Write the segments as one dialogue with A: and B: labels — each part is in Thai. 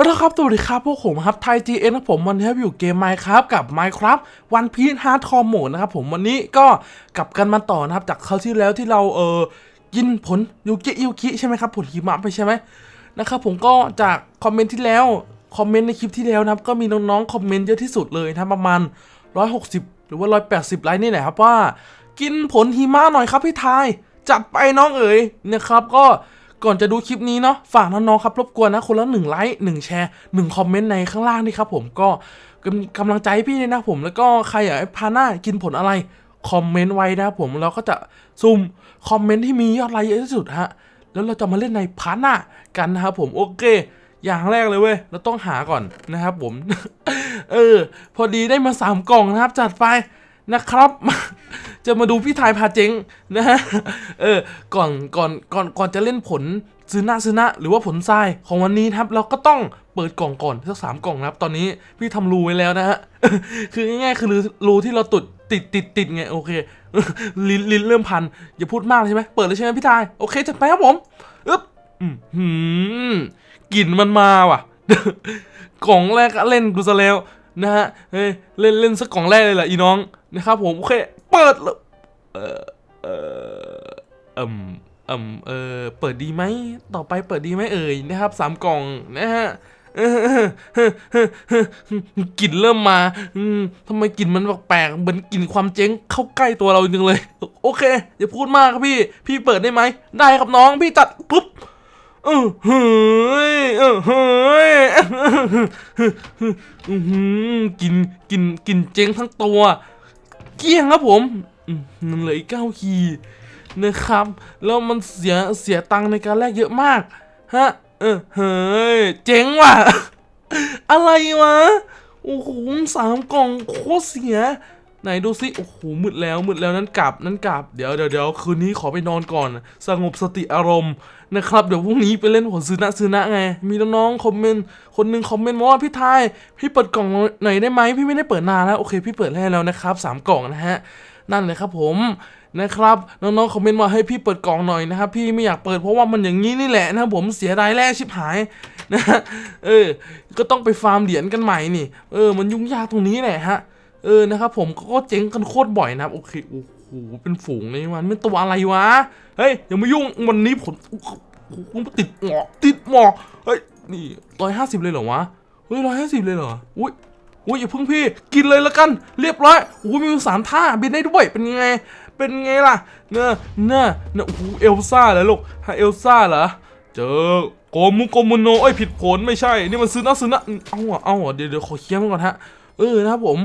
A: ฮัลโหลครับสวัสดีครับ พวกผมครับไทย GN ครับผมวันนี้อยู่เกม Minecraft กับ Minecraft One Piece Hardcore Mode นะครับผมวันนี้ก็กลับกันมาต่อนะครับ จากคราวที่แล้วที่เราเออกินผลยูกิยูกิใช่ไหมครับผลหิมะไปใช่ไหมนะครับผมก็จากคอมเมนต์ที่แล้วคอมเมนต์ในคลิปที่แล้วนะครับ ก็มีน้องๆคอมเมนต์เยอะที่สุดเลยนะรประมาณ 160 หรือว่า 180 ไลค์นี่แหละครับว่า กินผลหิมะหน่อยครับพี่ไทยจัดไปน้องเอ๋ยนะครับก็ ก่อนจะดูคลิปนี้เนาะฝากน้องๆครับรบกวนนะคนละหนึ่งไลค์หนึ่งแชร์หนึ่งคอมเมนต์ในข้างล่างนี่ครับผมก็กำกำลังใจพี่เลยนะผมแล้วก็ใครอยากให้พาหน้ากินผลอะไรคอมเมนต์ไว้นะผมเราก็จะซุ่มคอมเมนต์ที่มียอดไลค์เยอะที่สุดฮะแล้วเราจะมาเล่นในพาร์ทหน้ากันนะครับผมโอเค อย่างแรกเลยเว้ยเราต้องหาก่อนนะครับผม เออ พอดีได้มาสามกล่องนะครับจัดไป นะครับ จะมาดูพี่ทายพาเจ๊งนะฮะเออก่อนก่อนก่อนก่อนจะเล่นผลซื้อหน้าซื้อหน้าหรือว่าผลทรายของวันนี้ครับเราก็ต้องเปิดกล่องก่อนสักสามกล่องนะครับ ตอนนี้พี่ทำรูไว้แล้วนะฮะคือง่ายๆคือรูที่เราตุดติดติดติดไงโอเคลิ้นลิ้นเริ่มพันอย่าพูดมากเลยใช่ไหมเปิดเลยใช่ไหมพี่ทายโอเคจัดไปครับผมอึ๊บหืมกลิ่นมันมาว่ะกล่องแรกก็เล่นกูซะแล้วนะฮะเฮ้ยเล่นเล่นสักกล่องแรกเลยแหละอีน้อง นะครับผมโอเคเปิดเลยเออเออเอิมเอิมเออเปิดดีไหมต่อไปเปิดดีไหมเอ่ยนะครับสามกล่องนะฮะกลิ่นเริ่มมาทำไมกลิ่นมันแปลกๆเหมือนกลิ่นความเจ๊งเข้าใกล้ตัวเราจริงเลย โอเค อย่าพูดมากครับพี่ พี่เปิดได้ไหม ได้ครับน้อง พี่จัดปุ๊บเออเฮ้ยเออเฮ้ยกินกินกินเจ๊งทั้งตัว เกี้ยงครับผมอืมมันเหลืออีกเก้าคีนะครับ แล้วมันเสียเสียตังค์ในการแลกเยอะมาก ฮะ เออเฮ้ย เจ๋งว่ะ อะไรวะ โอ้โหสามกล่องโคตรเสีย ไหนดูสิโอ้โหมืดแล้วมืดแล้วนั้นกลับนั้นกลับเดี๋ยวเดี๋ยวเดี๋ยวคืนนี้ขอไปนอนก่อน สงบสติอารมณ์นะครับเดี๋ยวพรุ่งนี้ไปเล่นผลซื้อนะซื้อนะไง มีน้องๆคอมเมนต์คนหนึ่งคอมเมนต์มาว่าพี่ทายพี่เปิดกล่องหน่อยได้ไหมพี่ไม่ได้เปิดนานแล้วโอเค พี่เปิดให้แล้วนะครับสามกล่องนะฮะนั่นเลยครับผมนะครับน้องๆคอมเมนต์มาให้พี่เปิดกล่องหน่อยนะครับพี่ไม่อยากเปิดเพราะว่ามันอย่างนี้นี่แหละนะครับผมเสียดายแรกชิบหายนะฮะเออก็ต้องไปฟาร์มเหรียญกันใหม่นี่ เออมันยุ่งยากตรงนี้แหละฮะ เออนะครับผมก็เจ๊งกันโคตรบ่อยนะครับโอเคโอ้โหเป็นฝูงเลยมันเป็นตัวอะไรวะเฮ้ยอย่ามายุ่งวันนี้ผมโอ้โหผมติดหมอกติดหมอกเฮ้ยนี่ร้อยห้าสิบเลยเหรอวะเฮ้ยร้อยห้าสิบเลยเหรออุ้ยอุ้ยอย่าพึ่งพี่กินเลยละกัน เรียบร้อยโอ้ยมีสามท่าบินได้ด้วยเป็นไง เป็นไงล่ะเนอะเนอะเนอะโอ้โหเอลซ่าเหรอลูกฮะเอลซ่าเหรอเจอโกมุโกมุโนเอ้ยผิดผลไม่ใช่ นี่มันซื้อนะซื้อนะเอาอะเอาอะเดี๋ยวเดี๋ยวขอเคลียร์มันก่อนฮะเออนะครับผม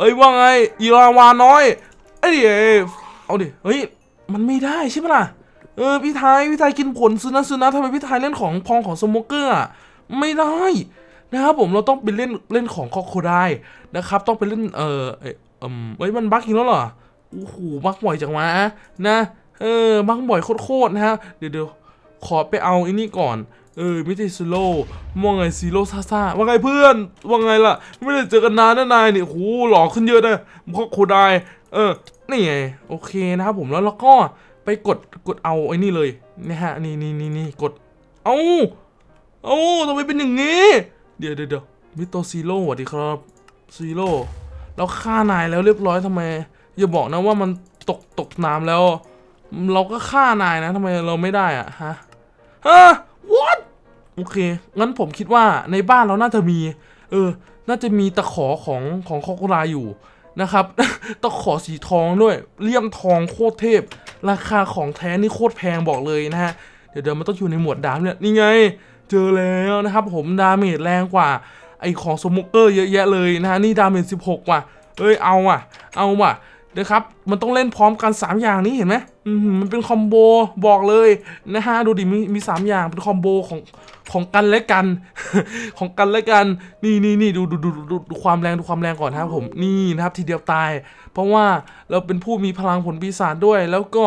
A: เอ้ยว่าไงอีลาวาน้อยเอ้ยเอ้ยเอาดิเฮ้ยมันไม่ได้ใช่ไหมล่ะเออพี่ไทยพี่ไทยกินผลซื้อนะซื้อนะทำไมพี่ไทยเล่นของพองของสโมเกอร์อะไม่ได้นะครับผมเราต้องไปเล่นเล่นของคอโคไดนะครับ ต้องไปเล่นเออเอยเอมเอ้ยมันบั๊กอีกแล้วเหรอโอ้โหบั๊กบ่อยจังวะนะเออบั๊กบ่อยโคตรๆนะฮะเดี๋ยวเดี๋ยวขอไปเอาอ้นี่ก่อน เออมิเตซิโร่ว่าไงซีโร่ซาซ่าว่าไงเพื่อน ว่าไงล่ะ ไม่ได้เจอกันนานนะนายนี่โหหล่อขึ้นเยอะเลยคอโคไดเออ นี่ไง โอเคนะครับผมแล้วเราก็ไปกดกดเอาไอ้นี่เลยนะฮะ นี่นี่นี่นี่กด เอาเอาทำไมเป็นอย่างนี้ เดี๋ยวเดี๋ยวเดี๋ยวมิโตซีโร่สวัสดีครับซีโร่เราฆ่านายแล้วเรียบร้อยทำไม อย่าบอกนะว่ามันตกตกน้ำแล้ว เราก็ฆ่านายนะทำไมเราไม่ได้อะฮะฮะ what โอเค งั้นผมคิดว่าในบ้านเราน่าจะมี เออ น่าจะมีตะขอของของคอโคลาอยู่นะครับ ตะขอสีทองด้วย เลี่ยมทองโคตรเทพ ราคาของแท้นี่โคตรแพงบอกเลยนะฮะ เดี๋ยวเดี๋ยวมันต้องอยู่ในหมวดดามเนี่ย นี่ไง เจอแล้วนะครับ ผมดาเมจแรงกว่า ไอของสโมเกอร์เยอะแยะเลยนะฮะ นี่ดาเมจ16ว่ะเอ้ย เอาว่ะ เอาว่ะ นะครับมันต้องเล่นพร้อมกัน 3 อย่างนี้เห็นไหมมันเป็นคอมโบบอกเลยนะฮะดูดิมีมีสามอย่างเป็นคอมโบของของกันและกัน ของกันและกันนี่นี่นี่ดูดูดูดูดูความแรงดูความแรงก่อนนะครับผมนี่นะครับทีเดียวตาย เพราะว่าเราเป็นผู้มีพลังผลปีศาจด้วย แล้วก็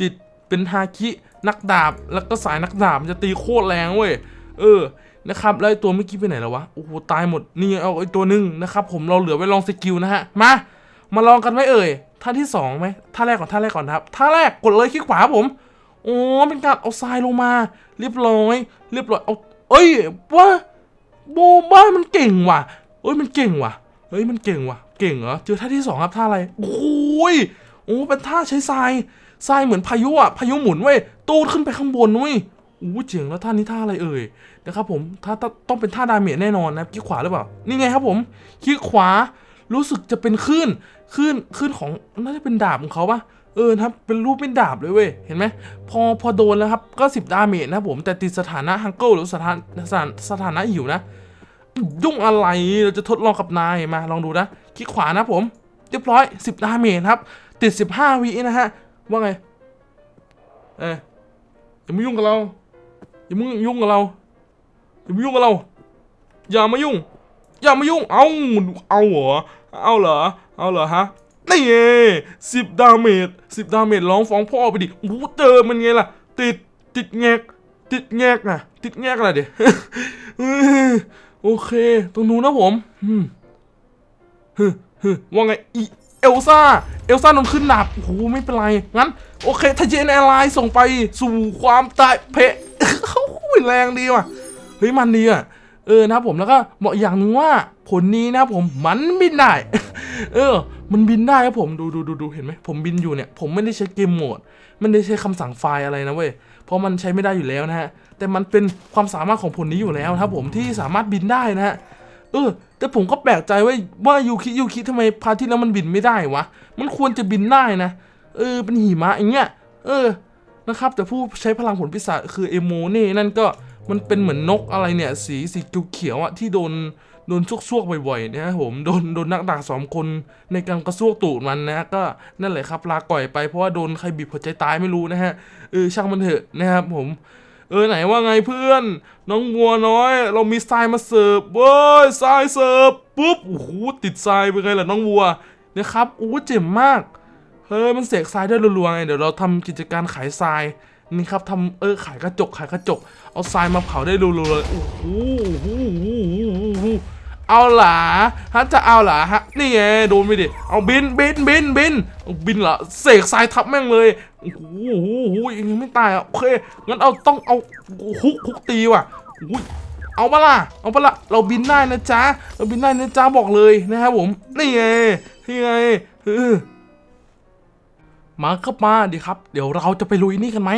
A: ติดเป็นฮาคินักดาบ แล้วก็สายนักดาบมันจะตีโคตรแรงเว้ยเออนะครับแล้วตัวเมื่อกี้ไปไหนแล้ววะโอ้โหตายหมดนี่เอาไอ้ตัวหนึงนะครับผมเราเหลือไว้ลองสกิลนะฮะมา มาลองกันไหมเอ่ยท่าที่สองไหมท่าแรกก่อนท่าแรกก่อนครับท่าแรกกดเลยคลิกขวาผมโอ้เป็นการเอาทรายลงมา เรียบร้อย เรียบร้อยเอาเอ้ยวะโบบ้ามันเก่งว่ะเอ้ยมันเก่งว่ะเฮ้ยมันเก่งว่ะ เก่งเหรอเจอท่าที่สองครับท่าอะไรโอ้ยโอ้เป็นท่าใช้ทรายทรายเหมือนพายุอะพายุหมุนเว้ยตูดขึ้นไปข้างบนเว้ยโอ้เจ๋งแล้วท่านี้ท่าอะไรเอ่ยนะครับผมถ้าถ้าต้องเป็นท่าดาเมจแน่นอนนะคลิกขวาหรือเปล่านี่ไงครับผมคลิกขวา รู้สึกจะเป็นคลื่นคลื่นคลื่นของน่าจะเป็นดาบของเขาปะเออครับเป็นรูปเป็นดาบเลยเว้ยเห็นไหมพอพอโดนแล้วครับก็10ดาเมจนะผมแต่ติดสถานะฮังเกิลหรือสถานสถานสถานะหิวนะยุ่งอะไรเราจะทดลองกับนายมาลองดูนะคลิกขวานะผมเรียบร้อย10ดาเมจครับ ติด15วินะฮะว่าไงเอ้ยอย่ามายุ่งกับเราอย่ามายุ่งกับเราอย่ามายุ่งกับเรา อย่ามายุ่ง อย่ามายุ่ง เอาเอาเหรอ เอาเหรอ เอาเหรอฮะนี่ไงสิบดาเมจสิบดาเมจร้องฟ้องพ่อไปดิโอ้โหเจอมันไงล่ะ ติด ติดแงก ติดแงกอะติดแงกอะไรเดี๋ยโอเค ตรงนู้นนะผมอืมฮึฮึว่าไงอีเอลซ่า เอลซ่าโดนขึ้นหนับโอ้โหไม่เป็นไร งั้น โอเคทาเจนแอร์ไลน์ส่งไปสู่ความตายเพะเขาแรงดีว่ะ เฮ้ย มันดีอะ เออนะครับผมแล้วก็บอกอย่างหนึ่งว่าผลนี้นะผมมันบินได้ เออ มันบินได้ครับผมดูดูดูดูเห็นไหมผมบินอยู่เนี่ย ผมไม่ได้ใช้เกมโหมดไม่ได้ใช้คำสั่งไฟล์อะไรนะเว้ยเพราะมันใช้ไม่ได้อยู่แล้วนะฮะแต่มันเป็นความสามารถของผลนี้อยู่แล้วครับผมที่สามารถบินได้นะฮะเออแต่ผมก็แปลกใจว่าว่ายูคิยูคิทำไมพาทที่แล้วมันบินไม่ได้วะมันควรจะบินได้นะเออเป็นหิมะอย่างเงี้ยเออนะครับแต่ผู้ใช้พลังผลพิศาจคือเอโมเน่นั่นก็ มันเป็นเหมือนนกอะไรเนี่ย สีสีเขียวๆอะที่โดนโดนซวกๆบ่อยๆนะผมโดนโดนนักดาบสองคนในการกระซวกตูดมันนะก็นั่นแหละครับลาก่อยไปเพราะว่าโดนใครบีบหัวใจตายไม่รู้นะฮะเออช่างมันเถอะนะครับผมเออไหนว่าไงเพื่อน น้องวัวน้อย เรามีทรายมาเสิร์ฟเว้ยทรายเสิร์ฟปุ๊บโอ้โหติดทรายไปไงล่ะน้องวัวนะครับโอ้เจ๋งมากเฮ้ยมันเสกทรายได้รัวๆไงเดี๋ยวเราทำกิจการขายทราย นี่ครับทำเออขายกระจกขายกระจก เอาทรายมาเผาได้รัวๆเลยโอ้โหเอาหลาฮะจะเอาหลาฮะนี่ไงโดนไปดิเอาบินบินบินบินบินเหรอเสกทรายทับแม่งเลยโอ้โหยังไม่ตายอะโอเคงั้นเอาต้องเอาฮุกฮุกตีว่ะโอ้ยเอาปะล่ะเอาปะล่ะเราบินได้นะจ๊ะเราบินได้นะจ๊ะบอกเลยนะครับผมนี่ไงนี่ไงเออ มาครับมาดีครับ เดี๋ยวเราจะไปลุยนี่กันไหม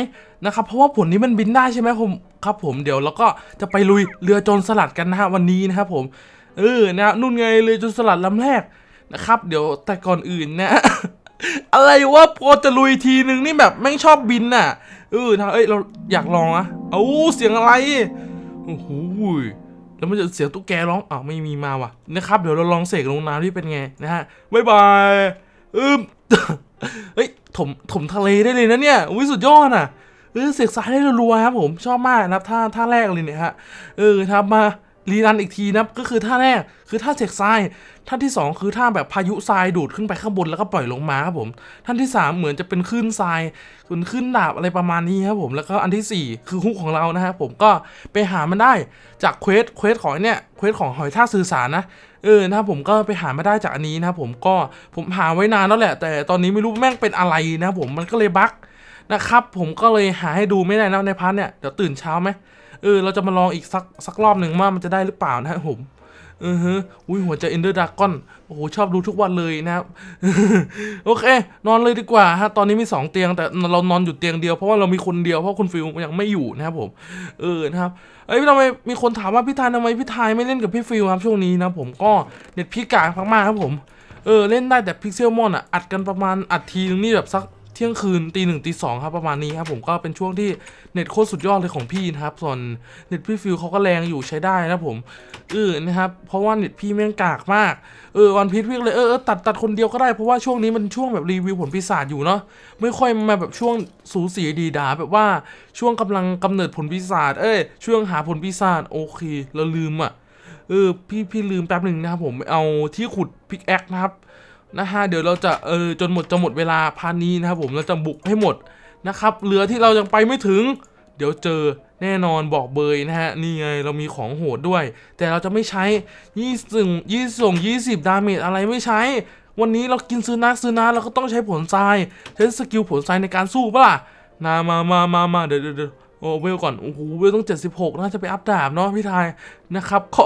A: นะครับเพราะว่าผลนี้มันบินได้ใช่ไหมผมครับผมเดี๋ยวเราก็จะไปลุยเรือโจรสลัดกันนะฮะวันนี้นะครับผม เออนะนู่นไงเรือโจรสลัดลำแรกนะครับ เดี๋ยวแต่ก่อนอื่นนะ อะไรวะพอจะลุยทีนึงนี่แบบแม่งชอบบินน่ะเออนะเอ้ยเราอยากลองอะเอาเสียงอะไรโอ้โหแล้วมันจะเสียงตุ๊กแกร้องอ้าวไม่มีมาว่ะนะครับ เดี๋ยวเราลองเสกลงน้ำที่เป็นไงนะฮะบ๊ายบายอืม เฮ้ยถมถมทะเลได้เลยนะเนี่ยอุ้ยสุดยอดอะเออเสกสายได้รัวๆครับผมชอบมากนะครับท่าท่าแรกเลยเนี่ยฮะเออครับมา รีรันอีกทีนะก็คือท่าแรกคือท่าเสกทรายท่าที่สองคือท่าแบบพายุทรายดูดขึ้นไปข้างบนแล้วก็ปล่อยลงมาครับผมท่านที่สามเหมือนจะเป็นคลื่นทรายส่วนคลื่นดาบอะไรประมาณนี้ครับผมแล้วก็อันที่สี่คือฮุกของเรานะฮะผมก็ไปหามันได้จากเควสเควสของไอ้เนี่ยเควสของหอยท่าสื่อสารนะเออนะครับผมก็ไปหามาได้จากอันนี้นะครับผมก็ผมหาไว้นานแล้วแหละ แต่ตอนนี้ไม่รู้แม่งเป็นอะไรนะครับผมมันก็เลยบั๊กนะครับผมก็เลยหาให้ดูไม่ได้นะในพาร์ทเนี่ยเดี๋ยวตื่นเช้าไหม เออเราจะมาลองอีกสักสักรอบหนึ่งว่ามันจะได้หรือเปล่านะครับผมเออฮะอุ้ยหัวใจเอนเดอร์ดากอนโอ้โหชอบดูทุกวันเลยนะครับ โอเค นอนเลยดีกว่าฮะตอนนี้มีสองเตียงแต่เรานอนอยู่เตียงเดียวเพราะว่าเรามีคนเดียวเพราะคุณฟิลยังไม่อยู่นะครับผมเออนะครับเอ้ยทำไมมีคนถามว่าพี่ทายทำไมพี่ทายไม่เล่นกับพี่ฟิลครับช่วงนี้นะผมก็เน็ตพี่กากมากๆครับผมเออเล่นได้แต่พิกเซลมอนอะอัดกันประมาณอัดทีนึงนี่แบบสัก เที่ยงคืนตีหนึ่งตีสองครับประมาณนี้ครับผมก็เป็นช่วงที่เน็ตโคตรสุดยอดเลยของพี่นะครับส่วนเน็ตพี่ฟิลเขาก็แรงอยู่ใช้ได้นะผมเออนะครับเพราะว่าเน็ตพี่แม่งกากมากเออวันพีทพี่ก็เลยเออตัดตัดคนเดียวก็ได้เพราะว่าช่วงนี้มันช่วงแบบรีวิวผลปีศาจอยู่เนาะไม่ค่อยมาแบบช่วงสูสีดีดาแบบว่าช่วงกำลังกำเนิดผลปีศาจเอ้ยช่วงหาผลปีศาจโอเคเราลืมอะเออพี่พี่ลืมแป๊บหนึ่งนะครับผมเอาที่ขุดพิกแอคนะครับ นะฮะเดี๋ยวเราจะเออจนหมดจะหมดเวลาพาร์ทนี้นะครับผมเราจะบุกให้หมดนะครับเรือที่เรายังไปไม่ถึง เดี๋ยวเจอแน่นอนบอกเบยนะฮะนี่ไงเรามีของโหดด้วย แต่เราจะไม่ใช้ยี่สิบยี่ส่งยี่สิบดาเมจอะไรไม่ใช้ วันนี้เรากินซื้อนักซื้อนาเราก็ต้องใช้ผลทรายใช้สกิลผลทรายในการสู้ปะล่ะนามามามามาเดี๋ยวเดี๋ยว โอ้เวลก่อนโอ้โหเวลต้อง 76 น่าจะไปอัพดาบเนาะพี่ทายนะครับก็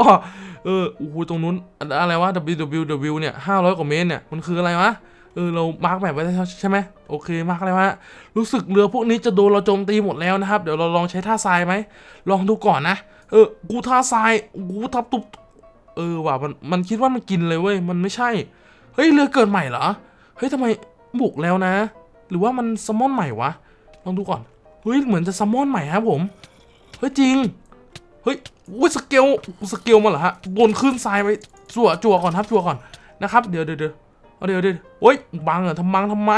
A: เออโอ้โหตรงนู้นอะไรวะ www เนี่ย 500 กว่าเมตรเนี่ย มันคืออะไรวะเออเรามาร์กแบบไว้ใช่ไหมโอเคมาร์กอะไรวะรู้สึกเรือพวกนี้จะโดนเราโจมตีหมดแล้วนะครับ เดี๋ยวเราลองใช้ท่าทรายไหมลองดูก่อนนะเออกูท่าทรายกูทับตุบเออว่ะมันมันคิดว่ามันกินเลยเว้ยมันไม่ใช่เฮ้ยเรือเกิดใหม่เหรอเฮ้ยทำไมบุกแล้วนะ หรือว่ามันซัมอนใหม่วะลองดูก่อน ฮ้ยเหมือนจะซัมมอนใหม่ครับผม เฮ้ยจริง เฮ้ยอุ้ยสเกลสเกลมาเหรอฮะบนขึ้นทรายไปจั่วจั่วก่อนครับจั่วก่อนนะครับเดี๋ยวเดี๋ยวเดี๋ยวเดี๋ยวเดี๋ยวโอ้ยบังเหรอทำบังทำไม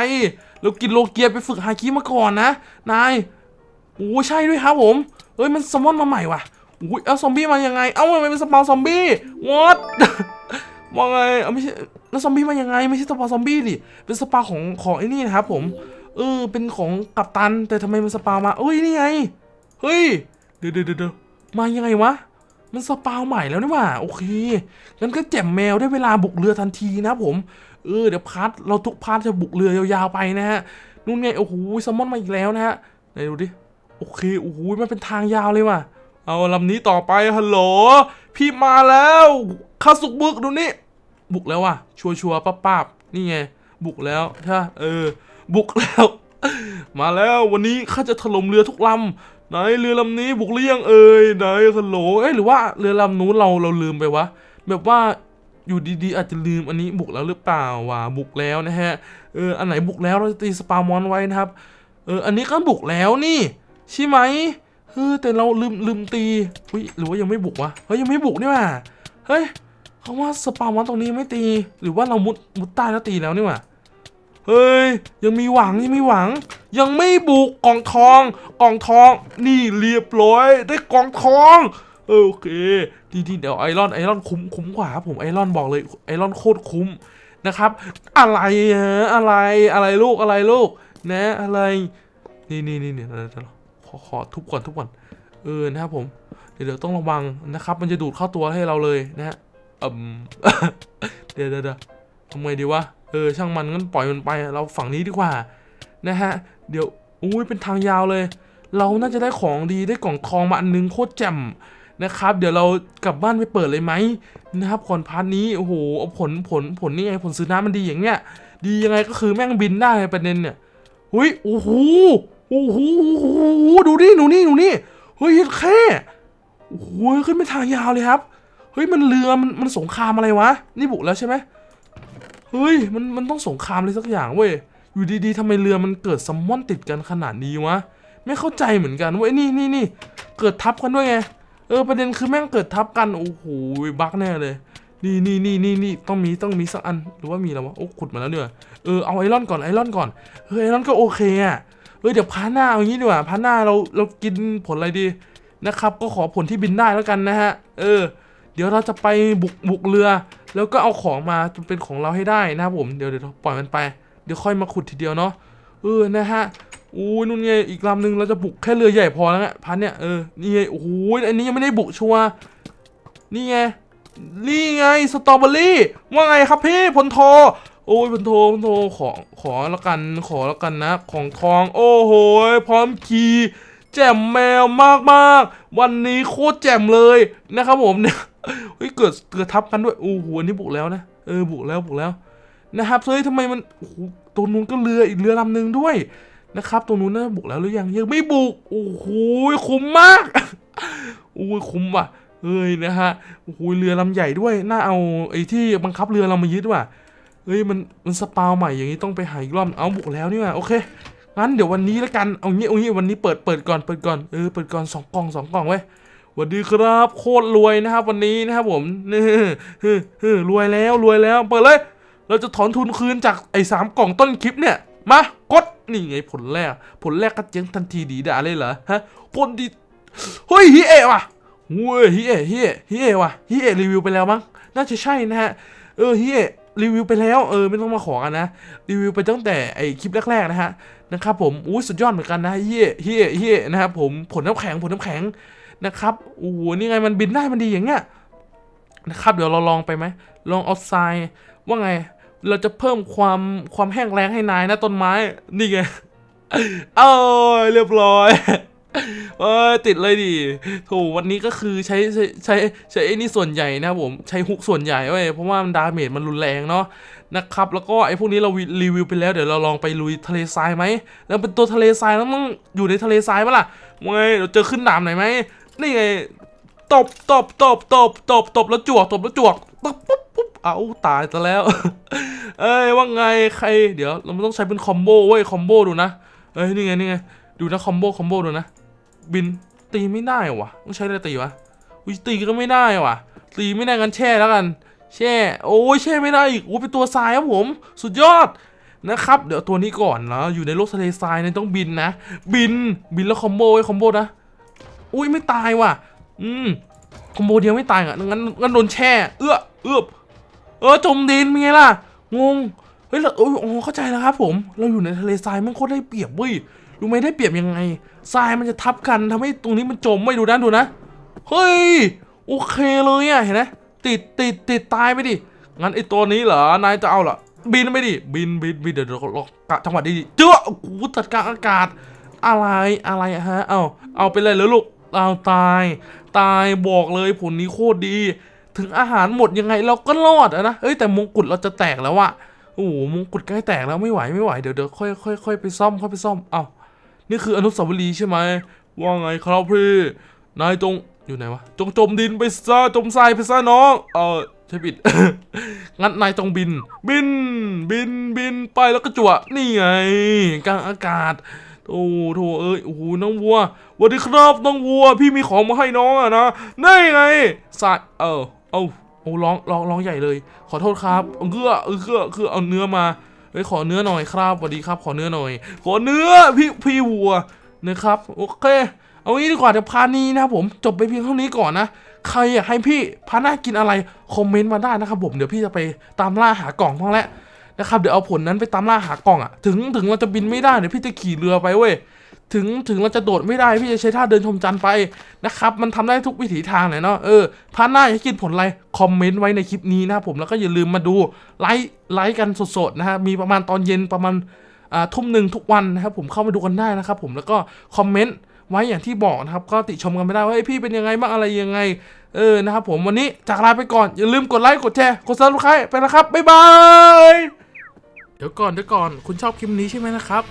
A: เรากินโลเกียไปฝึกฮาคิมาก่อนนะนายโอ้ใช่ด้วยครับผมเฮ้ยมันซัมมอนมาใหม่ว่ะอุ้ยเอาซอมบี้มายังไง เอ้าทำไมเป็นสปาวซอมบี้ what ว่าไงเอาไม่ใช่แล้วซอมบี้มายังไง ไม่ใช่สปาซอมบี้ดิเป็นสปาของของไอ้นี่นะครับผม เออ เป็นของกัปตัน แต่ทำไมมันสปาวมาเอ้ย นี่ไง เฮ้ย เดี๋ยวเดี๋ยวเดี๋ยวมายังไงวะ มันสปาวใหม่แล้วนี่หว่า โอเค งั้นก็แจ่มแมวได้เวลาบุกเรือทันทีนะผม เออ เดี๋ยวพาร์ทเราทุกพาร์ทจะบุกเรือยาวๆไปนะฮะ นู่นไง โอ้โหแซลมอนมาอีกแล้วนะฮะ ไหนดูดิ โอเค โอ้โห มันเป็นทางยาวเลยว่ะ เอาลำนี้ต่อไป ฮัลโหล พี่มาแล้วข้าสุกบึกดูนี่ บุกแล้วว่ะ ชัวชัวร์ๆป้าป้านี่ไง บุกแล้วใช่เออ บุกแล้ว มาแล้ววันนี้ข้าจะถล่มเรือทุกลำไหนเรือลำนี้บุกหรือยังเอ่ยไหนฮัลโหลเอ้ยหรือว่าเรือลำนู้นเราเราลืมไปวะแบบว่าอยู่ดีๆ อาจจะลืมอันนี้บุกแล้วหรือเปล่าวะบุกแล้วนะฮะเอออันไหนบุกแล้วเราจะตีสปามอนไว้นะครับเอออันนี้ก็บุกแล้วนี่ใช่ไหมเฮ้ยแต่เราลืมลืมตีเฮ้ยหรือว่ายังไม่บุกวะเฮ้ยยังไม่บุกนี่ว่าเฮ้ย เขาว่าสปามอนตรงนี้ไม่ตี หรือว่าเรามุดมุดใต้แล้วตีแล้วนี่หว่าเฮ้ย ยังมีหวังยังมีหวัง ยังไม่บุกกล่องทองกล่องทอง นี่เรียบร้อยได้กล่องทองโอเคดีดีเดี๋ยวไอรอนไอรอนคุ้มคุ้มกว่าครับผมไอรอนบอกเลยไอรอนโคตรคุ้มนะครับ อะไรฮะอะไรอะไรลูกอะไรลูกนะอะไรนี่นี่นี่นี่ยขอขอทุบก่อนทุบก่อนเออนะครับผมเดี๋ยวต้องระวังนะครับ มันจะดูดเข้าตัวให้เราเลยนะฮะ อืมเดี๋ยวเดี๋ยวเดี๋ยวทำไงดีวะ เออ ช่างมันงั้นปล่อยมันไป เราฝั่งนี้ดีกว่า นะฮะ เดี๋ยว อุ้ย เป็นทางยาวเลย เราน่าจะได้ของดี ได้กล่องทองมาอันนึงโคตรแจ่มนะครับ เดี๋ยวเรากลับบ้านไปเปิดเลยไหมนะครับก่อนพาร์ทนี้ โอ้โห เอาผล ผล ผลนี่ไง ผลซื้อน้ำมันดีอย่างเงี้ย ดียังไงก็คือแม่งบินได้ประเด็นเนี่ยเฮ้ยโอ้โหโอ้โห โอ้โห ดูนี่ดูนี่ดูนี่ เฮ้ยแค่โอ้โหขึ้นไปทางยาวเลยครับ เฮ้ยมันเรือมันมันสงครามอะไรวะ นี่บุกแล้วใช่ไหมเฮ้ยมันมันต้องสงครามอะไรสักอย่างเว้ยอยู่ดีๆทำไมเรือมันเกิดซัมมอนติดกันขนาดนี้วะไม่เข้าใจเหมือนกันเว้ยนี่นี่นี่เกิดทับกันด้วยไงเออประเด็นคือแม่งเกิดทับกันโอ้โหบั๊กแน่เลยนี่นี่นี่นี่นี่ต้องมีต้องมีสักอันหรือว่ามีแล้ววะโอ้ขุดมาแล้วเนี่ยเออเอาไอรอนก่อนไอรอนก่อนเฮ้ยไอรอนก็โอเคอะเออเดี๋ยวพาร์ทหน้าเอางี้ดีกว่าพาร์ทหน้าเราเรากินผลอะไรดีนะครับ ก็ขอผลที่บินได้แล้วกันนะฮะ เออ ดี๋ยวเราจะไปบุกบุกเรือ แล้วก็เอาของมาจนเป็นของเราให้ได้นะครับผมเดี๋ยวเดี๋ยวปล่อยมันไป เดี๋ยวค่อยมาขุดทีเดียวเนาะเออนะฮะอู้ยนู่นไงอีกลำหนึ่งเราจะบุกแค่เรือใหญ่พอแล้วไงพันเนี่ยเออนี่ไงโอ้โหอันนี้ยังไม่ได้บุกชัวนี่ไงนี่ไงสตรอเบอรี่ว่าไงครับพี่พลโทโอ้ยพลโทพลโทขอขอล้วกันขอล้วกันนะ ของทองโอ้โหพร้อมคีย์แจ่มแมวมากมากๆ วันนี้โคตรแจ่มเลยนะครับผมเนี่ย เฮ้ยเกิดเกิดทับกันด้วยโอ้โหอันนี้บุกแล้วนะเออบุกแล้วบุกแล้วนะครับเฮ้ยทำไมมันโอ้โหตรงนู้นก็เรืออีกเรือลำหนึ่งด้วยนะครับตรงนู้นน่าจะบุกแล้วหรือยังยังไม่บุกโอ้โหคุ้มมากโอ้ยคุ้มว่ะเอ้ยนะฮะโอ้โหเรือลำใหญ่ด้วยน่าเอาไอ้ที่บังคับเรือเรามายึดว่ะเฮ้ยมันมันสปาวใหม่อย่างนี้ต้องไปหาอีกรอบเอาบุกแล้วนี่ว่ะโอเคงั้นเดี๋ยววันนี้แล้วกันเอางี้เอางี้วันนี้เปิดเปิดก่อนเปิดก่อนเออเปิดก่อนสองกล่องสองกล่องไว้ วัสดีครับโคตรรวยนะครับวันนี้นะครับผมนี่เฮ้ยเฮ้ยรวยแล้วรวยแล้วเปิดเลย เราจะถอนทุนคืนจากไอ้สามกล่องต้นคลิปเนี่ย มากดนี่ไงผลแรก ผลแรกก็เจ๊งทันทีดีด่าเลยเหรอฮะคนดีเฮ้ยฮิเอะว่ะเว้ยฮิเอะฮิเอะฮิเอะว่ะฮิเอะรีวิวไปแล้วมั้งน่าจะใช่นะฮะเออฮิเอะรีวิวไปแล้วเออไม่ต้องมาขอกันนะ รีวิวไปตั้งแต่ไอคลิปแรกๆนะฮะนะครับผมอู้สุดยอดเหมือนกันนะฮิเอะฮิเอะฮิเอะนะครับผมผลน้ำแข็งผลน้ำแข็ง นะครับโอ้โหนี่ไงมันบินได้มันดีอย่างเงี้ยนะครับเดี๋ยวเราลองไปไหมลองเอาทรายว่าไง เราจะเพิ่มความความแห้งแรงให้นายนะต้นไม้นี่ไงเอ้ยเรียบร้อยเอ้ยติดเลยดิโถวันนี้ก็คือใช้ใช้ใช้ใช้ไอ้นี่ส่วนใหญ่นะผมใช้ฮุกส่วนใหญ่เว้ยเพราะว่ามันดาเมจมันรุนแรงเนาะนะครับ แล้วก็ไอ้พวกนี้เรารีวิวไปแล้วเดี๋ยวเราลองไปลุยทะเลทรายไหมแล้วเป็นตัวทะเลทรายแล้วต้องอยู่ในทะเลทรายปะล่ะไงเราเจอขึ้นหนามไหนไหม นี่ไงตบตบตบตบตบตบแล้วจวกตบแล้วจวกตบปุ๊บปุ๊บเอาตายซะแล้ว เอ้ยว่าไงใครเดี๋ยวเราต้องใช้เป็นคอมโบเว้ยคอมโบดูนะเอ้ยนี่ไงนี่ไงดูนะคอมโบคอมโบดูนะ บินตีไม่ได้วะต้องใช้อะไรตีวะอุ้ยตีก็ไม่ได้วะตีไม่ได้กันแช่แล้วกัน แช่ โอ้ยแช่ไม่ได้อีกโอ้เป็นตัวทรายครับผม สุดยอดนะครับ เดี๋ยวตัวนี้ก่อนนะอยู่ในโลกทะเลทรายเนี่ยต้องบินนะ บินบินแล้วคอมโบไว้คอมโบนะ อุ้ยไม่ตายว่ะ อืมคอมโบเดียวไม่ตายอะงั้นงั้นโดนแช่ เอื้อเอื้อเออจมดินเป็นไงล่ะ งง เฮ้ยเราโอ้ยเข้าใจแล้วครับผม เราอยู่ในทะเลทรายมันโคตรได้เปรียบเว้ย รู้ไหมได้เปรียบยังไง ทรายมันจะทับกันทำให้ตรงนี้มันจมไม่ดูนะดูนะ เฮ้ย โอเคเลยอะเห็นไหมติดติดติดตายไปดิ งั้นไอตัวนี้เหรอ นายจะเอาเหรอ บินไปดิ บินบินบินเดี๋ยวเดี๋ยวเรากะจังหวะดีเจ้าโอ้โหตัดกลางอากาศ อะไรอะไรฮะ เอาเอาไปเลยเหรอลูก เอาตาย ตายบอกเลยผลนี้โคตรดี ถึงอาหารหมดยังไงเราก็รอดอะนะเอ้ยแต่มงกุฎเราจะแตกแล้วอะโอ้โหมงกุฎใกล้แตกแล้วไม่ไหวไม่ไหวเดี๋ยวเดี๋ยวค่อยค่อยค่อยไปซ่อมค่อยไปซ่อมเอานี่คืออนุสาวรีย์ใช่ไหมว่าไงครับพี่นายจงอยู่ไหนวะจงจมดินไปซะจมทรายไปซะน้องเออใช่ผิดงั้นนายจงบิน บินบินบินไปแล้วก็จั่วนี่ไงกลางอากาศ โอ้โถเอ้ยโอ้โหน้องวัวสวัสดีครับน้องวัว พี่มีของมาให้น้องอะนะนี่ไงสายเออเอาโอ้ร้องร้องร้องใหญ่เลย ขอโทษครับเกือเออเกือคือเอาเนื้อมาเฮ้ยขอเนื้อหน่อยครับสวัสดีครับ ขอเนื้อหน่อย ขอเนื้อพี่พี่วัวนะครับโอเค เอางี้ดีกว่าเดี๋ยวพานี้นะครับผมจบไปเพียงเท่านี้ก่อนนะใครอยากให้พี่พาหน้ากินอะไรคอมเมนต์มาได้นะครับผมเดี๋ยวพี่จะไปตามล่าหากล่องบ้างแล้ว นะครับเดี๋ยวเอาผลนั้นไปตามล่าหากล่องอะถึงถึงเราจะบินไม่ได้เดี๋ยวพี่จะขี่เรือไปเว้ยถึงถึงเราจะโดดไม่ได้พี่จะใช้ท่าเดินชมจันทร์ไปนะครับมันทำได้ทุกวิถีทางเลยเนาะเออพาหน้าอยากกินผลอะไรคอมเมนต์ไว้ในคลิปนี้นะครับผมแล้วก็อย่าลืมมาดูไลค์ไลค์กันสดๆนะฮะมีประมาณตอนเย็นประมาณอ่าทุ่มหนึ่งทุกวันนะครับผมเข้ามาดูกันได้นะครับผมแล้วก็คอมเมนต์ไว้อย่างที่บอกนะครับก็ติชมกันไม่ได้ว่าเฮ้ยพี่เป็นยังไงบ้างอะไรยังไงเออนะครับผมวันนี้จากลาไปก่อนอย่าลืมกดไลค์กดแชร์กดซับสไครต์ไปนะครับบ๊ายบาย เดี๋ยวก่อนเดี๋ยวก่อนคุณชอบคลิปนี้ใช่ไหมนะครับ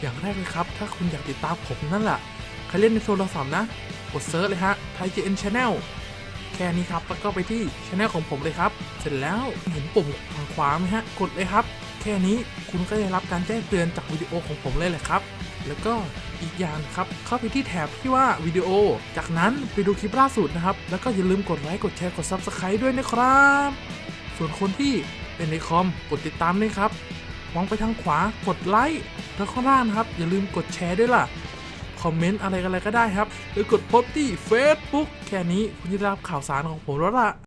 A: อย่างแรกเลยครับ ถ้าคุณอยากติดตามผมนั่นแหละใครเล่นในโทรศัพท์นะ กดเซิร์ชเลยฮะไทย JN Channel แค่นี้ครับแล้วก็ไปที่ช anel ของผมเลยครับ เสร็จแล้วเห็นปุ่มทางขวาไหมฮะ กดเลยครับ แค่นี้คุณก็ได้รับการแจ้งเตือนจากวิดีโอของผมเลยแหละครับ แล้วก็อีกอย่างครับ เข้าไปที่แถบที่ว่าวิดีโอ จากนั้นไปดูคลิปล่าสุดนะครับ แล้วก็อย่าลืมกดไลค์ กดแชร์ กด Subscribe ด้วยนะครับ ส่วนคนที่เป็นในคอม กดติดตามด้วยครับ มองไปทางขวากดไลค์แล้วข้างล่างนะครับ อย่าลืมกดแชร์ด้วยล่ะ คอมเมนต์อะไรกันอะไรก็ได้ครับหรือกดโพสต์ที่ Facebook แค่นี้คุณจะได้รับข่าวสารของผมแล้วล่ะ